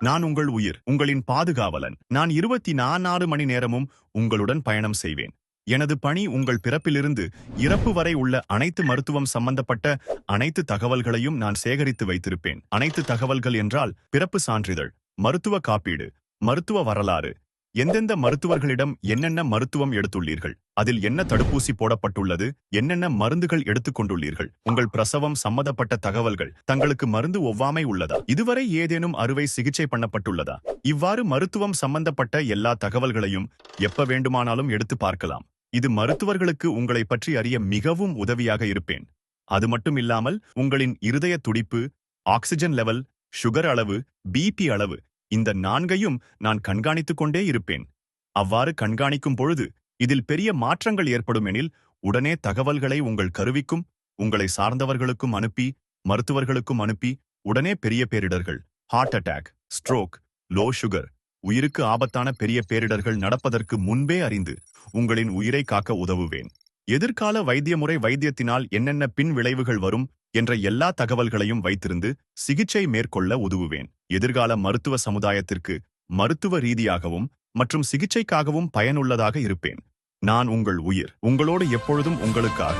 நான் உங்கள் உயிர் உங்களின் பாதுகாவலன். நான் இருபத்தி நான்கு மணி நேரமும் உங்களுடன் பயணம் செய்வேன். எனது பணி உங்கள் பிறப்பிலிருந்து இறப்பு வரை உள்ள அனைத்து மருத்துவம் சம்பந்தப்பட்ட அனைத்து தகவல்களையும் நான் சேகரித்து வைத்திருப்பேன். அனைத்து தகவல்கள் என்றால் பிறப்பு சான்றிதழ் மருத்துவ காப்பீடு மருத்துவ வரலாறு எந்தெந்த மருத்துவர்களிடம் என்னென்ன மருத்துவம் எடுத்துள்ளீர்கள்? அதில் என்ன தடுப்பூசி போடப்பட்டுள்ளது? என்னென்ன மருந்துகள் எடுத்துக்கொண்டுள்ளீர்கள்? உங்கள் பிரசவம் சம்மந்தப்பட்ட தகவல்கள் தங்களுக்கு மருந்து ஒவ்வாமை உள்ளதா? இதுவரை ஏதேனும் அறுவை சிகிச்சை பண்ணப்பட்டுள்ளதா? இவ்வாறு மருத்துவம் சம்பந்தப்பட்ட எல்லா தகவல்களையும் எப்ப வேண்டுமானாலும் எடுத்து பார்க்கலாம். இது மருத்துவர்களுக்கு உங்களை பற்றி அறிய மிகவும் உதவியாக இருப்பேன். அது மட்டும் இல்லாமல் உங்களின் இருதய துடிப்பு ஆக்சிஜன் லெவல் சுகர் அளவு பிபி அளவு இந்த நான்கையும் நான் கண்காணித்துக் கொண்டே இருப்பேன். அவ்வாறு கண்காணிக்கும் பொழுது இதில் பெரிய மாற்றங்கள் ஏற்படும் எனில் உடனே தகவல்களை உங்கள் கருவிக்கும் உங்களை சார்ந்தவர்களுக்கும் அனுப்பி மருத்துவர்களுக்கும் அனுப்பி உடனே பெரிய பேரிடர்கள் heart attack stroke low sugar உயிருக்கு ஆபத்தான பெரிய பேரிடர்கள் நடப்பதற்கு முன்பே அறிந்து உங்களின் உயிரை காக்க உதவுவேன். எதிர்கால வைத்திய முறை வைத்தியத்தினால் என்னென்ன பின் விளைவுகள் வரும் என்ற எல்லா தகவல்களையும் வைத்திருந்து சிகிச்சை மேற்கொள்ள உதவுவேன். எதிர்கால மருத்துவ சமுதாயத்திற்கு மருத்துவ ரீதியாகவும் மற்றும் சிகிச்சைக்காகவும் பயனுள்ளதாக இருப்பேன். நான் உங்கள் உயிர். உங்களோடு எப்பொழுதும் உங்களுக்காக.